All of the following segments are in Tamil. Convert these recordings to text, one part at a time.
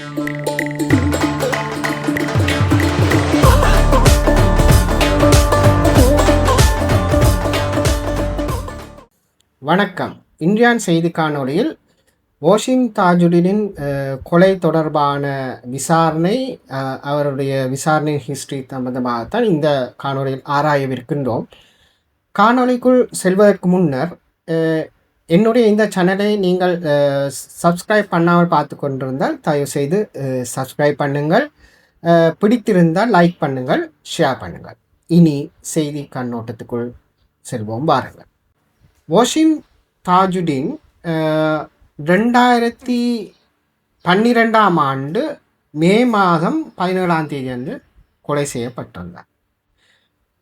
வணக்கம். இந்தியான் செய்தி காணொளியில் ஓஷின் தாஜுடினின் கொலை தொடர்பான விசாரணை அவருடைய விசாரணை ஹிஸ்டரி சம்பந்தமாகத்தான் இந்த காணொளியில் ஆராயவிருக்கின்றோம். காணொளிக்குள் செல்வதற்கு முன்னர் என்னுடைய இந்த சேனலை நீங்கள் சப்ஸ்கிரைப் பண்ணாமல் பார்த்து கொண்டிருந்தால் தயவுசெய்து சப்ஸ்கிரைப் பண்ணுங்கள். பிடித்திருந்தால் லைக் பண்ணுங்கள் ஷேர் பண்ணுங்கள். இனி செய்தி கண்ணோட்டத்துக்குள் செல்வோம் வாருங்கள். வாஷிம் தாஜுடீன் ரெண்டாயிரத்தி பன்னிரெண்டாம் ஆண்டு மே மாதம் பதினேழாம் தேதி அன்று கொலை செய்யப்பட்டிருந்தார்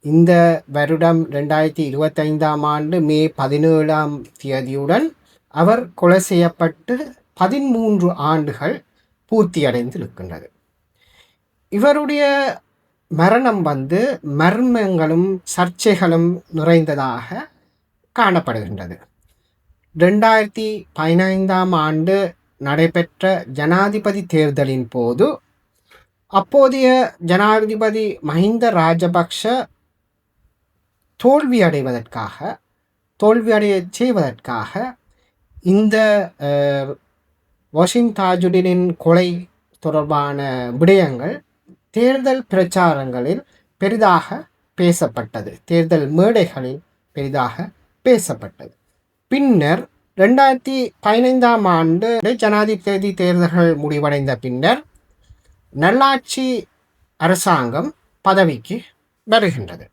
இந்த வருடம் ரெண்டாயிரத்தி இருபத்தைந்தாம் ஆண்டு மே பதினேழாம் தேதியுடன் அவர் கொலை செய்யப்பட்டு பதிமூன்று ஆண்டுகள் பூர்த்தியடைந்திருக்கின்றது. இவருடைய மரணம் வந்து மர்மங்களும் சர்ச்சைகளும் நிறைந்ததாக காணப்படுகின்றது. ரெண்டாயிரத்தி பதினைந்தாம் ஆண்டு நடைபெற்ற ஜனாதிபதி தேர்தலின் போது அப்போதைய ஜனாதிபதி மஹிந்த ராஜபக்ஷ தோல்வி அடைவதற்காக தோல்வியடைய செய்வதற்காக இந்த அஹ், தாஜுடீனின் தாஜுடினின் கொலை தொடர்பான விடயங்கள் தேர்தல் பிரச்சாரங்களில் பெரிதாக பேசப்பட்டது. தேர்தல் மேடைகளில் பெரிதாக பேசப்பட்டது. பின்னர் ரெண்டாயிரத்தி பதினைந்தாம் ஆண்டு ஜனாதிபதி தேர்தல்கள் முடிவடைந்த பின்னர் நல்லாட்சி அரசாங்கம் பதவிக்கு வருகின்றது.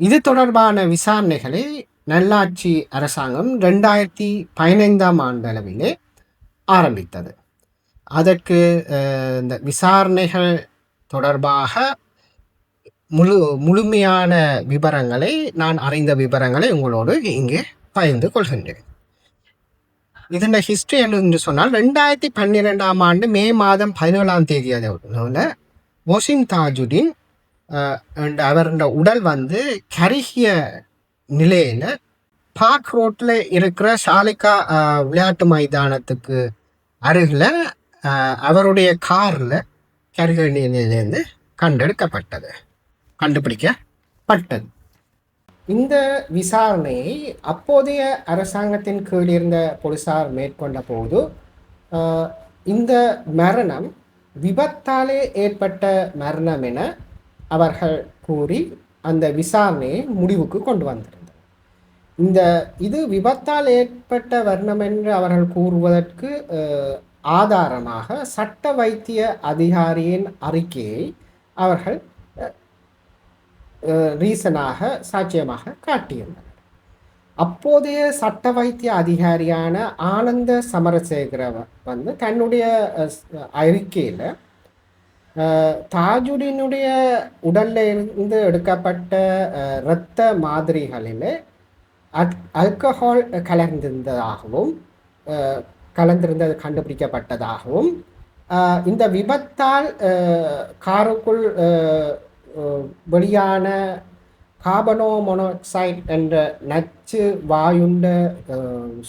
இது தொடர்பான விசாரணைகளை நல்லாட்சி அரசாங்கம் ரெண்டாயிரத்தி பதினைந்தாம் ஆண்டளவிலே ஆரம்பித்தது. அதற்கு இந்த விசாரணைகள் தொடர்பாக முழு முழுமையான விவரங்களை நான் அறிந்த விவரங்களை உங்களோடு இங்கே பகிர்ந்து கொள்கின்றேன். இதன் ஹிஸ்டரி என்று சொன்னால் ரெண்டாயிரத்தி பன்னிரெண்டாம் ஆண்டு மே மாதம் பதினேழாம் தேதி அளவில் மொசின் தாஜுடின் அண்ட் அவருடைய உடல் வந்து கருகிய நிலையில் பார்க் ரோட்டில் இருக்கிற ஷாலிகா விளையாட்டு மைதானத்துக்கு அருகில் அவருடைய காரில் கருகிய நிலையிலேருந்து கண்டெடுக்கப்பட்டது. கண்டுபிடிக்கப்பட்டது. இந்த விசாரணையை அப்போதைய அரசாங்கத்தின் கீழ் இருந்த போலீசார் மேற்கொண்ட போது இந்த மரணம் விபத்தாலே ஏற்பட்ட மரணம் என அவர்கள் கூறி அந்த விசாரணையை முடிவுக்கு கொண்டு வந்திருந்தனர் இந்த இது விபத்தால் ஏற்பட்ட வர்ணம் என்று அவர்கள் கூறுவதற்கு ஆதாரமாக சட்ட வைத்திய அதிகாரியின் அறிக்கையை அவர்கள் ரீசனாக சாட்சியமாக காட்டியிருந்தனர். அப்போதைய சட்ட வைத்திய அதிகாரியான ஆனந்த சமரசேகர வந்து தன்னுடைய அறிக்கையில் தாஜுடினுடைய உடல்ல இருந்து எடுக்கப்பட்ட இரத்த மாதிரிகளில் ஆல்கஹால் கலந்திருந்ததாகவும் கலந்திருந்தது கண்டுபிடிக்கப்பட்டதாகவும் இந்த விபத்தால் காருக்குள் வெளியான கார்பனோ மொனோக்சைட் என்ற நச்சு வாயுண்ட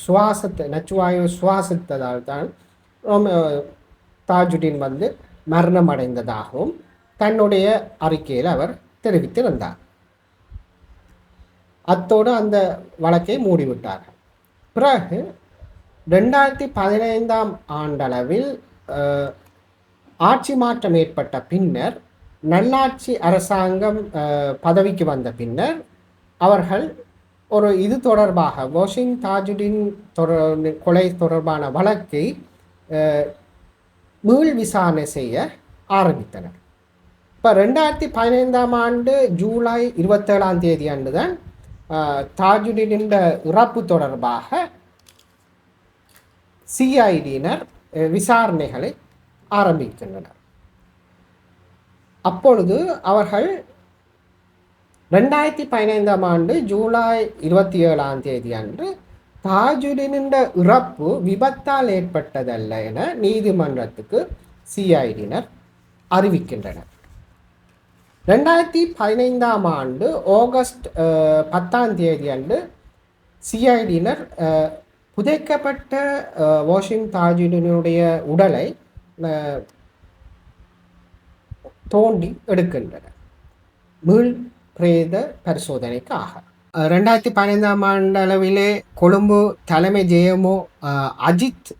சுவாசத்தை நச்சு வாயு சுவாசித்ததால் தான் ரொம்ப- தாஜுடின் வந்து மரணம் அடைந்ததாகவும் தன்னுடைய அறிக்கையில் அவர் தெரிவித்திருந்தார். அத்தோடு அந்த வழக்கை மூடிவிட்டார். பிறகு ரெண்டாயிரத்தி பதினைந்தாம் ஆண்டளவில் ஆட்சி மாற்றம் ஏற்பட்ட பின்னர் நல்லாட்சி அரசாங்கம் அஹ், பதவிக்கு வந்த பின்னர் அவர்கள் ஒரு இது தொடர்பாக வாஷிங் தாஜுடின் தொடர் கொலை தொடர்பான வழக்கை அஹ், மீள் விசாரணை செய்ய ஆரம்பித்தனர். இப்போ ரெண்டாயிரத்தி பதினைந்தாம் ஆண்டு ஜூலை இருபத்தேழாம் தேதி அன்று தான் தாஜுடினின் இறப்பு தொடர்பாக சிஐடியினர் விசாரணைகளை ஆரம்பிக்கின்றனர். அப்பொழுது அவர்கள் ரெண்டாயிரத்தி பதினைந்தாம் ஆண்டு ஜூலை இருபத்தி ஏழாம் தேதி அன்று தாஜுடினின் இறப்பு விபத்தால் ஏற்பட்டதல்ல என நீதிமன்றத்துக்கு சிஐடியினர் அறிவிக்கின்றனர். ரெண்டாயிரத்தி பதினைந்தாம் ஆண்டு ஆகஸ்ட் பத்தாம் தேதி அன்று சிஐடியினர் புதைக்கப்பட்ட வாஷிங் தாஜுடினுடைய உடலை தோண்டி எடுக்கின்றனர். மீள் பிரேத பரிசோதனைக்காக. ரெண்டாயிரத்தி பதினைந்தாம் ஆண்டு அளவிலே கொழும்பு தலைமை ஜெயமோ அஜித்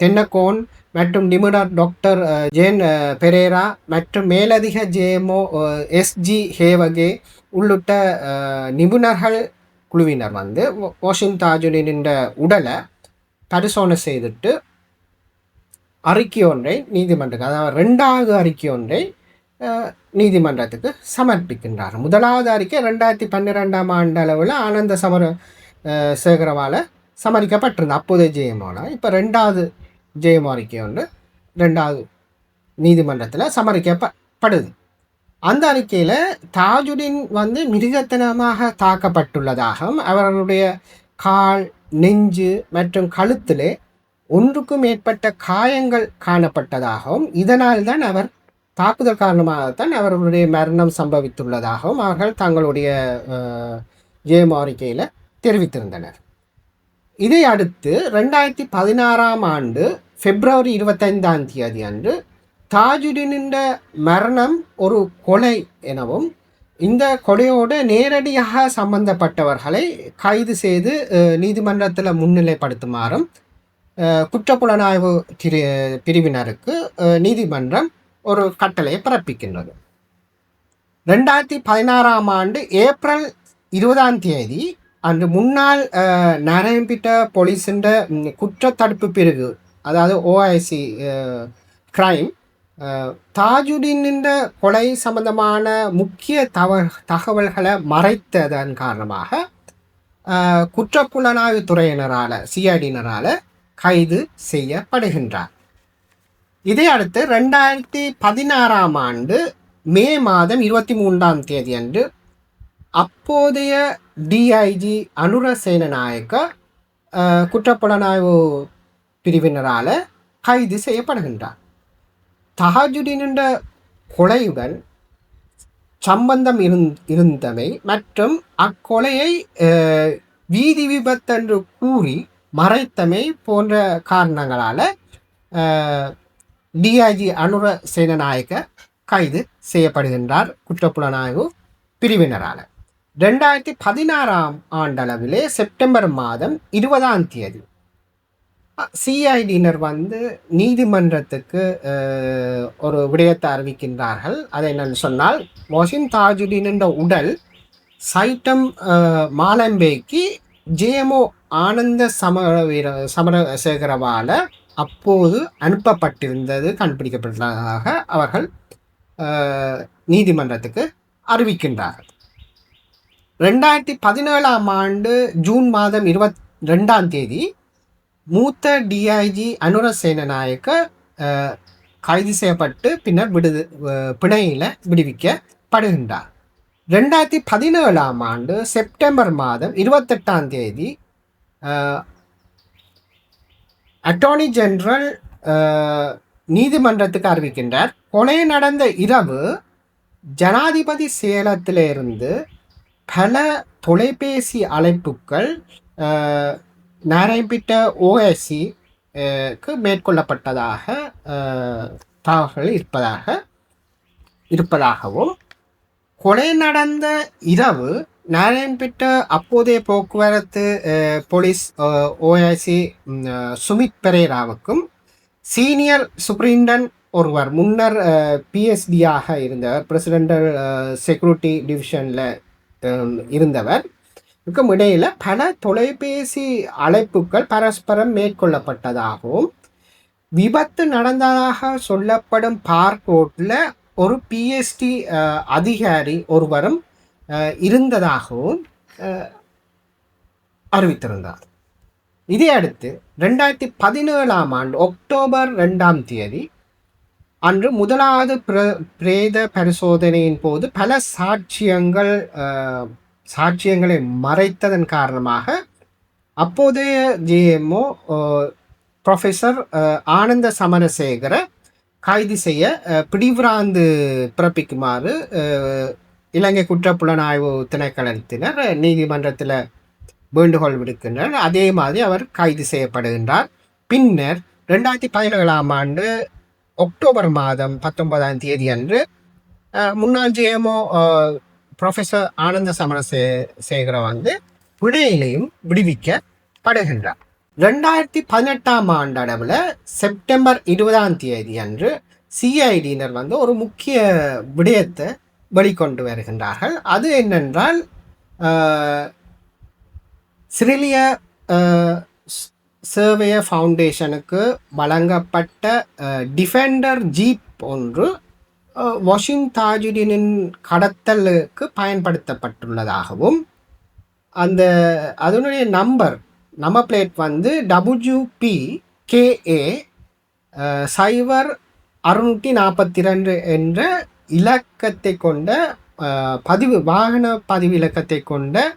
தென்னக்கோன் மற்றும் நிபுணர் டாக்டர் ஜேன் பெரேரா மற்றும் மேலதிக ஜேமோ எஸ்ஜி ஹேவகே உள்ளிட்ட நிபுணர்கள் குழுவினர் வந்து வாஷிங் தாஜுடின் உடலை பரிசோதனை செய்துட்டு அறிக்கை ஒன்றை நீதிமன்றத்துக்கு அதாவது ரெண்டாவது அறிக்கை ஒன்றை நீதிமன்றத்துக்கு சமர்ப்பிக்கின்றார். முதலாவது அறிக்கை ரெண்டாயிரத்தி பன்னிரெண்டாம் ஆண்டு அளவில் ஆனந்த சமர சேகரவால் சேகரவால சமரிக்கப்பட்டிருந்தது. அப்போதைய ஜெயமோல இப்போ ரெண்டாவது ஜெயமோ அறிக்கை ஒன்று ரெண்டாவது நீதிமன்றத்தில் சமரிக்கப்படுது அந்த அறிக்கையில் தாஜுடின் வந்து மிருகத்தனமாக தாக்கப்பட்டுள்ளதாகவும் அவர்களுடைய கால் நெஞ்சு மற்றும் கழுத்திலே ஒன்றுக்கும் மேற்பட்ட காயங்கள் காணப்பட்டதாகவும் இதனால் தான் அவர் தாக்குதல் காரணமாகத்தான் அவர்களுடைய மரணம் சம்பவித்துள்ளதாகவும் அவர்கள் தங்களுடைய ஜெயம் அறிக்கையில் தெரிவித்திருந்தனர். இதை அடுத்து ரெண்டாயிரத்தி பதினாறாம் ஆண்டு பிப்ரவரி இருபத்தைந்தாம் தேதி அன்று தாஜுடினின் மரணம் ஒரு கொலை எனவும் இந்த கொலையோடு நேரடியாக சம்பந்தப்பட்டவர்களை கைது செய்து நீதிமன்றத்தில் முன்னிலைப்படுத்துமாறும் குற்றப்புலனாய்வு பிரிவினருக்கு நீதிமன்றம் ஒரு கட்டளையை பிறப்பிக்கின்றது ரெண்டாயிரத்தி பதினாறாம் ஆண்டு ஏப்ரல் இருபதாம் தேதி அன்று முன்னாள் நரம்பிட்ட போலீஸின் குற்றத்தடுப்பு பிரிவு அதாவது ஓஐசி கிரைம் தாஜுடின் கொலை சம்பந்தமான முக்கிய தவ தகவல்களை மறைத்ததன் காரணமாக குற்றப்புலனாய்வு துறையினரால் சிஐடியினரால் கைது செய்யப்படுகின்றார் இதை அடுத்து ரெண்டாயிரத்தி பதினாறாம் ஆண்டு மே மாதம் இருபத்தி மூன்றாம் தேதி அன்று அப்போதைய டிஐஜி அனுரசேன நாயக்க குற்றப்புலனாய்வு பிரிவினரால் கைது செய்யப்படுகின்றார். தஹஜுடினின் கொலையுடன் சம்பந்தம் இருந் இருந்தமை மற்றும் அக்கொலையை வீதி விபத்தென்று கூறி மறைத்தமை போன்ற காரணங்களால் டிஐஜி அனுர சேனநாயக்க கைது செய்யப்படுகின்றார் குற்றப்புலனாய்வு பிரிவினரால். ரெண்டாயிரத்தி பதினாறாம் ஆண்டளவிலே செப்டம்பர் மாதம் இருபதாம் தேதி சிஐடியினர் வந்து நீதிமன்றத்துக்கு ஒரு விடயத்தை அறிவிக்கின்றார்கள். அது என்னன்னு சொன்னால் மொஹின் தாஜுதீன் என்ற உடல் சைட்டம் மாலம்பேக்கு ஜேமோ ஆனந்த சமரவீர சமரசேகரவால அப்போது அனுப்பப்பட்டிருந்தது கண்டுபிடிக்கப்பட்டதாக அவர்கள் நீதிமன்றத்துக்கு அறிவிக்கின்றார்கள். ரெண்டாயிரத்தி பதினேழாம் ஆண்டு ஜூன் மாதம் இருபத் ரெண்டாம் தேதி மூத்த டிஐஜி அனுர சேனநாயக்க கைது செய்யப்பட்டு பின்னர் விடுது பிணையில் விடுவிக்கப்படுகின்றார். ரெண்டாயிரத்தி பதினேழாம் ஆண்டு செப்டம்பர் மாதம் இருபத்தெட்டாம் தேதி அட்டார்னி ஜெனரல் uh, நீதிமன்றத்துக்கு அறிவிக்கின்றார். கொலை நடந்த இரவு ஜனாதிபதி சேலத்திலிருந்து பல தொலைபேசி அழைப்புகள் uh, நடைபெற்ற நாராயண்பிட்ட ஓஎஸ்சி uh, மேற்கொள்ளப்பட்டதாக தகவல்கள் இருப்பதாக இருப்பதாகவும் கொலை நடந்த இரவு நாராயண்பேட்ட அப்போதைய போக்குவரத்து போலீஸ் ஓஐசி சுமித் பெரேராவுக்கும் சீனியர் சுப்ரிண்டன் ஒருவர் முன்னர் பிஎஸ்டியாக இருந்தவர் பிரசிடென்டல் செக்யூரிட்டி டிவிஷனில் இருந்தவர் இருக்கும் இடையில் பல தொலைபேசி அழைப்புகள் பரஸ்பரம் மேற்கொள்ளப்பட்டதாகவும் விபத்து நடந்ததாக சொல்லப்படும் பார்க் ரோட்டில் ஒரு பிஎஸ்டி அதிகாரி ஒருவரும் இருந்ததாகவும் அறிவித்திருந்தார். இதை அடுத்து ரெண்டாயிரத்தி பதினேழாம் ஆண்டு அக்டோபர் ரெண்டாம் தேதி அன்று முதலாவது பிர பிரேத பரிசோதனையின் போது பல சாட்சியங்கள் சாட்சியங்களை மறைத்ததன் காரணமாக அப்போதைய ஜிஎம்ஓ ப்ரொஃபஸர் ஆனந்த சமரசேகர கைது செய்ய பிடிவிராந்து பிறப்பிக்குமாறு இலங்கை குற்றப்புலனாய்வு திணைக்களத்தினர் நீதிமன்றத்தில் வேண்டுகோள் விடுக்கின்றனர். அதே மாதிரி அவர் கைது செய்யப்படுகின்றார். பின்னர் ரெண்டாயிரத்தி பதினேழாம் ஆண்டு அக்டோபர் மாதம் பத்தொன்பதாம் தேதி அன்று முன்னாள் ஜிஎம்ஓ ப்ரொஃபஸர் ஆனந்த சமரசே சேகர வந்து விடையிலையும் விடுவிக்கப்படுகின்றார். ரெண்டாயிரத்தி பதினெட்டாம் ஆண்டு அளவில் செப்டம்பர் இருபதாம் தேதி அன்று சிஐடியினர் வந்து ஒரு முக்கிய விடயத்தை வெளிக்கொண்டு வருகின்றார்கள். அது என்னென்றால் சிறிலிய சேவைய ஃபவுண்டேஷனுக்கு வழங்கப்பட்ட டிஃபெண்டர் ஜீப் ஒன்று வாஷிங் தாஜுடினின் கடத்தலுக்கு பயன்படுத்தப்பட்டுள்ளதாகவும் அந்த அதனுடைய நம்பர் நம்பர் பிளேட் வந்து டபுள்யூபி கேஏ சைபர் அறுநூற்றி நாற்பத்தி ரெண்டு என்ற இலக்கத்தை கொண்ட பதிவு வாகன பதிவு இலக்கத்தை கொண்ட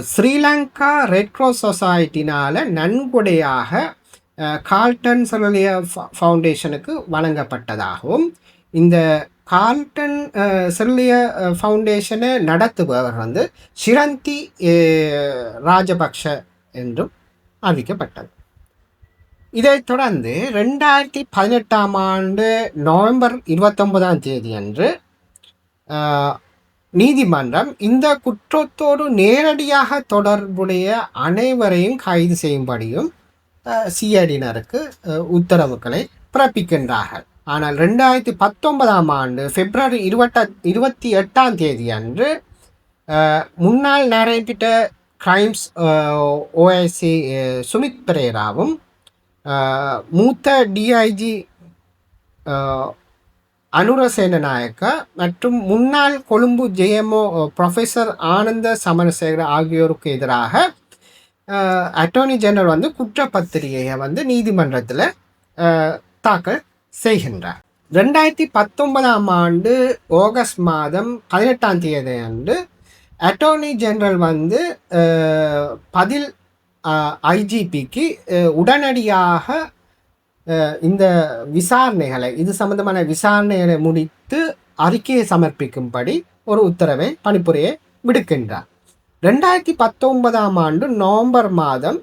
ஸ்ரீலங்கா ரெட் கிராஸ் சொசைட்டினால் நன்கொடையாக கால்டன் செரலிய ஃப- ஃபவுண்டேஷனுக்கு வழங்கப்பட்டதாகவும் இந்த கால்டன் செல்லிய ஃபவுண்டேஷனை நடத்துபவர் வந்து சிரந்தி ராஜபக்ஷ என்றும் அறிவிக்கப்பட்டது. இதைத் தொடர்ந்து ரெண்டாயிரத்தி பதினெட்டாம் ஆண்டு நவம்பர் இருபத்தொன்பதாம் தேதி அன்று நீதிமன்றம் இந்த குற்றத்தோடு நேரடியாக தொடர்புடைய அனைவரையும் கைது செய்யும்படியும் சிஐடியினருக்கு உத்தரவுகளை பிறப்பிக்கின்றார்கள். ஆனால் ரெண்டாயிரத்தி பத்தொன்பதாம் ஆண்டு பிப்ரவரி இருபட்ட இருபத்தி எட்டாம் தேதி அன்று முன்னாள் நரேபிட்ட கிரைம்ஸ் ஓஎஸ்சி சுமித் பிரேராவும் மூத்த டிஐஜி அனுரசேன நாயக்கா மற்றும் முன்னாள் கொழும்பு ஜேஎம்ஓ ப்ரொஃபஸர் ஆனந்த சமரசேகர் ஆகியோருக்கு எதிராக அட்டோர்னி ஜெனரல் வந்து குற்றப்பத்திரிகையை வந்து நீதிமன்றத்தில் தாக்கல் செய்கின்றார். ரெண்டாயிரத்தி பத்தொன்பதாம் ஆண்டு ஆகஸ்ட் மாதம் பதினெட்டாம் தேதி அன்று அட்டோர்னி ஜெனரல் வந்து பதில் ஐஜிபிக்கு உடனடியாக இந்த விசாரணைகளை இது சம்பந்தமான விசாரணைகளை முடித்து அறிக்கையை சமர்ப்பிக்கும்படி ஒரு உத்தரவை பணிப்புரையை விடுக்கின்றார். ரெண்டாயிரத்தி பத்தொன்பதாம் ஆண்டு நவம்பர் மாதம்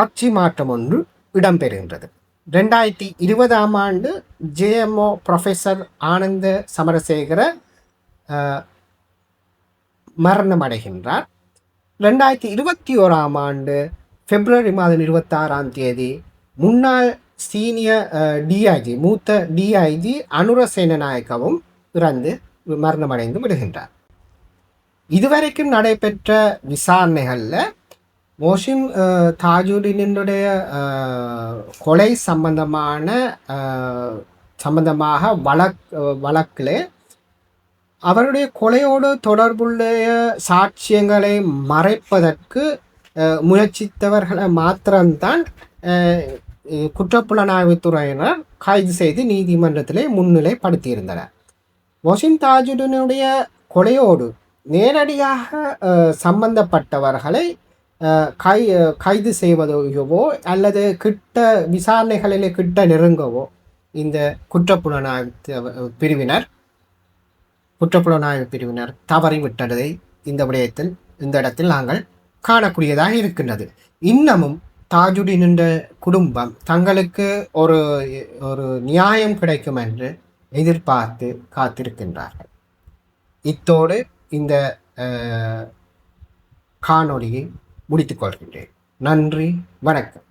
ஆட்சி மாற்றம் ஒன்று இடம்பெறுகின்றது. ரெண்டாயிரத்தி இருபதாம் ஆண்டு ஜேஎம்ஓ ப்ரொஃபஸர் ஆனந்த சமரசேகர மரணமடைகின்றார். ரெண்டாயிரத்தி இருபத்தி ஓராம் ஆண்டு பிப்ரவரி மாதம் இருபத்தாறாம் தேதி முன்னாள் சீனியர் டிஐஜி மூத்த டிஐஜி அனுரசேன நாயக்கவும் இறந்து மரணமடைந்து விடுகின்றார். இதுவரைக்கும் நடைபெற்ற விசாரணைகளில் மோஷிம் தாஜுடினுடைய கொலை சம்பந்தமான சம்பந்தமாக வழக் வழக்கில் அவருடைய கொலையோடு தொடர்புடைய சாட்சியங்களை மறைப்பதற்கு முயற்சித்தவர்களை மாத்திரம்தான் குற்றப்புலனாய்வுத்துறையினர் கைது செய்து நீதிமன்றத்திலே முன்னிலைப்படுத்தியிருந்தனர். மொசின் தாஜுடனுடைய கொலையோடு நேரடியாக சம்பந்தப்பட்டவர்களை கை கைது செய்வதையவோ அல்லது கிட்ட விசாரணைகளிலே கிட்ட நெருங்கவோ இந்த குற்றப்புலனாய்வு பிரிவினர் குற்றப்புலனாய்வு பிரிவினர் தவறிவிட்டதை இந்த விடயத்தில் இந்த இடத்தில் நாங்கள் காணக்கூடியதாக இருக்கின்றது. இன்னமும் தாஜுடின் என்ற குடும்பம் தங்களுக்கு ஒரு ஒரு நியாயம் கிடைக்கும் என்று எதிர்பார்த்து காத்திருக்கின்றார்கள். இத்தோடு இந்த காணொலியை காணொளியை முடித்துக் கொள்கின்றேன். நன்றி வணக்கம்.